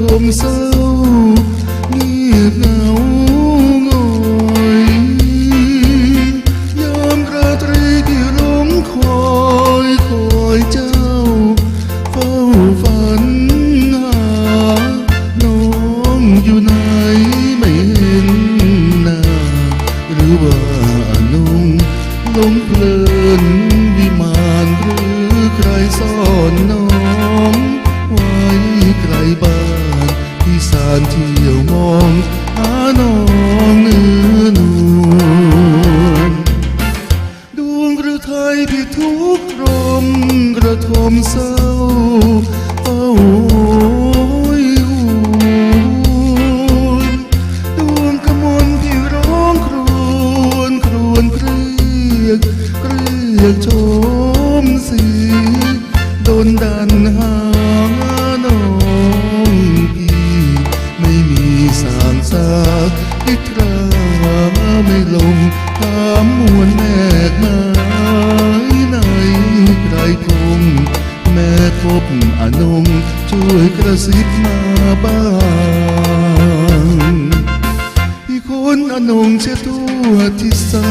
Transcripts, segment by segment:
ทมเศร้าเงียบเหงางอยยามราตรีที่ร้องคอยคอยเจ้า เฝ้าฝันหาน้องอยู่ไหนไม่เห็นหน้าหรือว่านุ่งหลงเพลิน ប្រធមសៅអូយដួងកមុនពីរងគ្រួនគ្រួនព្រៀកព្រៀកជុំស៊ីដូនដានហើយ กระซิบมาบ้างพี่คนอนงเช็ดทั่วที่สา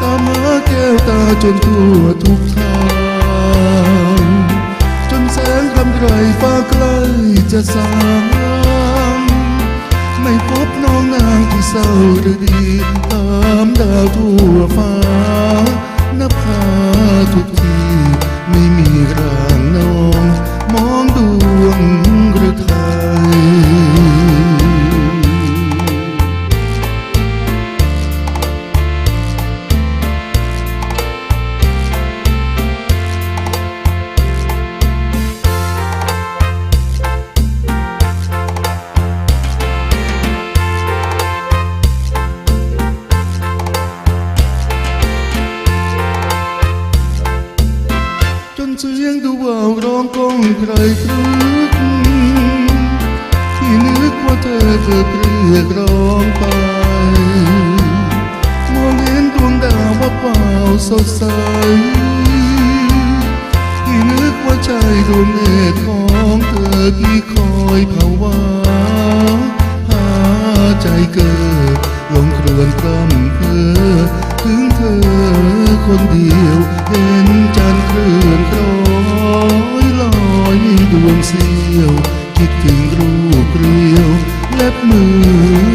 ตามหาแก้วตาจนทั่วทุกทาง จนแสงกำไรฟ้าใกล้จะสางไม่พบน้องนางที่เศร้าหรือดีตามดาวทั่วฟ้านภาทุกทีไม่มีร่างน้อง เสียงดูว่าวร้องก้องใครครึกที่นึกว่าเธอเกิดเรียกร้องไปมองเห็นดวงดาวว่าเปล่าสดใสที่นึกว่าใจดวงเนตของเธอที่คอยภาวะหาใจเกิดลงครวนกล้ำเพื่อถึงเธอคนเดียวเห็น เกลียวเล็บมือ